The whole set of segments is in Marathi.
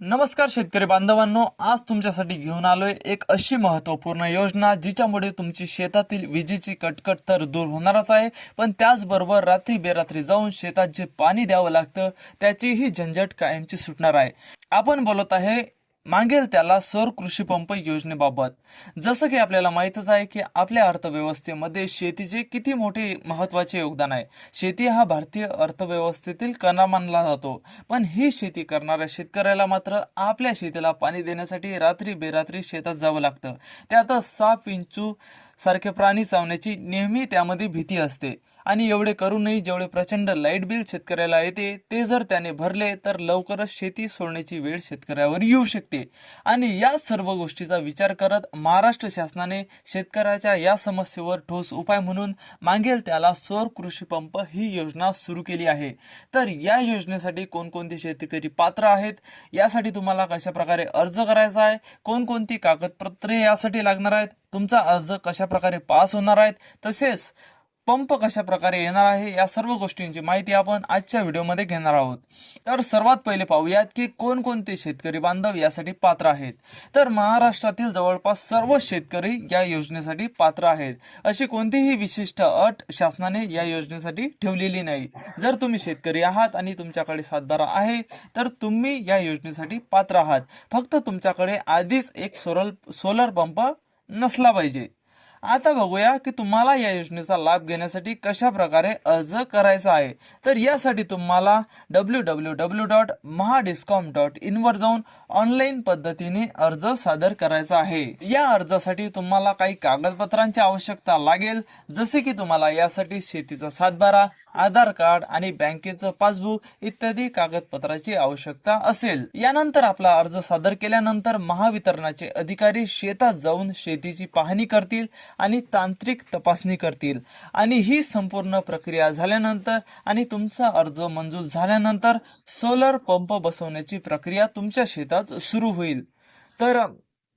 नमस्कार शेतकरी बांधवांनो आज तुमच्यासाठी घेऊन आलोय एक अशी महत्त्वपूर्ण योजना जिच्यामुळे तुमची शेतातील विजेची कटकट तर दूर होणारच आहे पण त्याचबरोबर रात्री बेरात्री जाऊन शेतात जे पाणी द्यावं लागतं त्याचीही झंझट कायमची सुटणार आहे. आपण बोलत आहे मागेल त्याला सौर कृषी पंप योजनेबाबत. जसं की आपल्याला माहीतच आहे की आपल्या अर्थव्यवस्थेमध्ये शेतीचे किती मोठे महत्त्वाचे योगदान आहे. शेती हा भारतीय अर्थव्यवस्थेतील कणा मानला जातो. पण ही शेती करणाऱ्या शेतकऱ्याला मात्र आपल्या शेतीला पाणी देण्यासाठी रात्री बेरात्री शेतात जावं लागतं. त्यातच साफ इंचू सारखे प्राणी चावण्याची नेहमी त्यामध्ये भीती असते. आणि एवढे करूनही जेवढे प्रचंड लाइट बिल शेतकऱ्याला येते ते जर त्याने भरले तर लवकरच शेती सोडण्याची वेळ शेतकऱ्यावर येऊ शकते. आणि या सर्व गोष्टीचा विचार करत महाराष्ट्र शासनाने शेतकऱ्याच्या या समस्येवर ठोस उपाय म्हणून मागेल त्याला सौर कृषी पंप ही योजना सुरू केली आहे. तर या योजनेसाठी कोणकोणते शेतकरी पात्र आहेत? यासाठी तुम्हाला कशा प्रकारे अर्ज करायचा आहे? कोणकोणती कागदपत्रे यासाठी लागणार आहेत? तुमचा अर्ज कशा प्रकारे पास होणार आहेत तसेच पंप कशा प्रकारे येणार आहे या सर्व गोष्टींची माहिती आपण आजच्या व्हिडिओमध्ये घेणार आहोत. तर सर्वात पहिले पाहूयात की कोणकोणते शेतकरी बांधव यासाठी पात्र आहेत. तर महाराष्ट्रातील जवळपास सर्व शेतकरी या योजनेसाठी पात्र आहेत. अशी कोणतीही विशिष्ट अट शासनाने या योजनेसाठी ठेवलेली नाही. जर तुम्ही शेतकरी आहात आणि तुमच्याकडे सातबारा आहे तर तुम्ही या योजनेसाठी पात्र आहात. फक्त तुमच्याकडे आधीच एक सोलर सोलर पंप नसला पाहिजे. आता बघूया की तुम्हाला या योजनेचा लाभ घेण्यासाठी कशा प्रकारे अर्ज करायचा आहे. तर यासाठी तुम्हाला W W W dot Mahadiscom dot इनवर जाऊन ऑनलाईन पद्धतीने अर्ज सादर करायचा आहे. या अर्जासाठी तुम्हाला काही कागदपत्रांची आवश्यकता लागेल. जसे की तुम्हाला यासाठी शेतीचा सातबारा आधार कार्ड आणि बँकेचं पासबुक इत्यादी कागदपत्राची आवश्यकता असेल. यानंतर आपला अर्ज सादर केल्यानंतर महावितरणाचे अधिकारी शेतात जाऊन शेतीची पाहणी करतील. आणि तांत्रिक तपासणी करतील. आणि ही संपूर्ण प्रक्रिया झाल्यानंतर आणि तुमचा अर्ज मंजूर झाल्यानंतर सोलर पंप बसवण्याची प्रक्रिया तुमच्या शेतात सुरू होईल. तर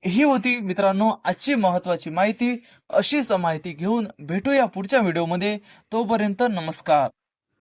ही होती मित्रांनो आजची महत्त्वाची माहिती. अशीच माहिती घेऊन भेटूया पुढच्या व्हिडिओमध्ये. तोपर्यंत नमस्कार.